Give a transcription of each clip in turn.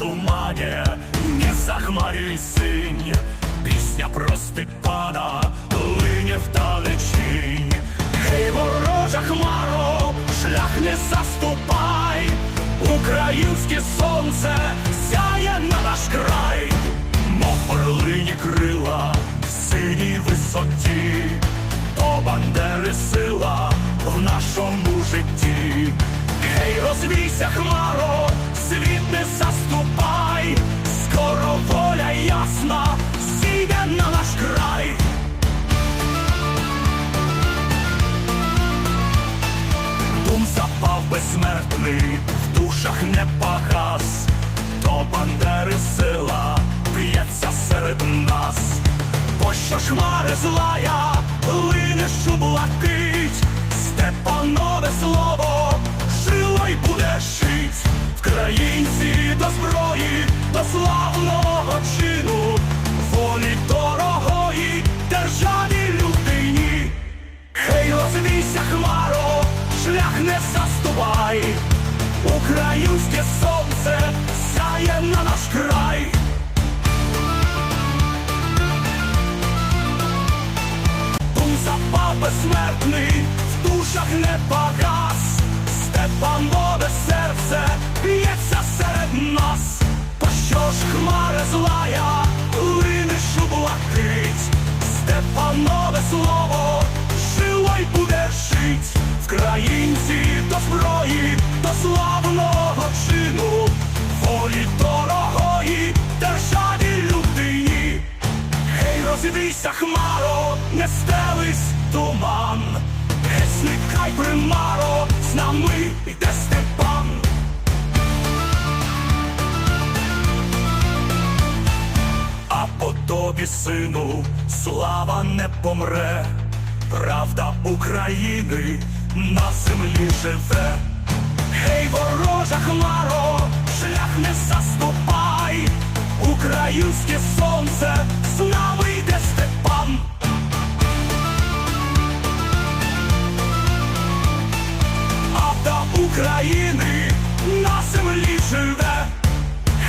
тумані, не захмарюй синь, пісня про Степана лине вдалечінь. Гей, ворожа хмаро, шлях не заступай, українське сонце сяє на наш край, мов орлині крила в синій висоті, то бандери сила в нашому житті. Гей, розвійся, хмаро, світ не заступай, скоро воля ясна, зійде на наш край. Дум запав безсмертний, в душах не погас, то бандери сила б'ється серед нас, бо що ж хмари злая, лине що блакить, Степанове слово, безсмертний, в душах не погас, Степанове серце б'ється серед нас. Та що ж хмари злая, Розвійся, хмаро, не стелись туман, Гей, зникай примаро, з нами йде Степан. А по тобі, сину, слава не помре, правда України на землі живе. Гей, ворожа хмаро, України на землі живе.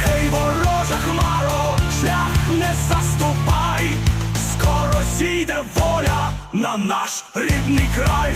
Гей, ворожа хмаро, шлях не заступай, скоро зійде воля на наш рідний край.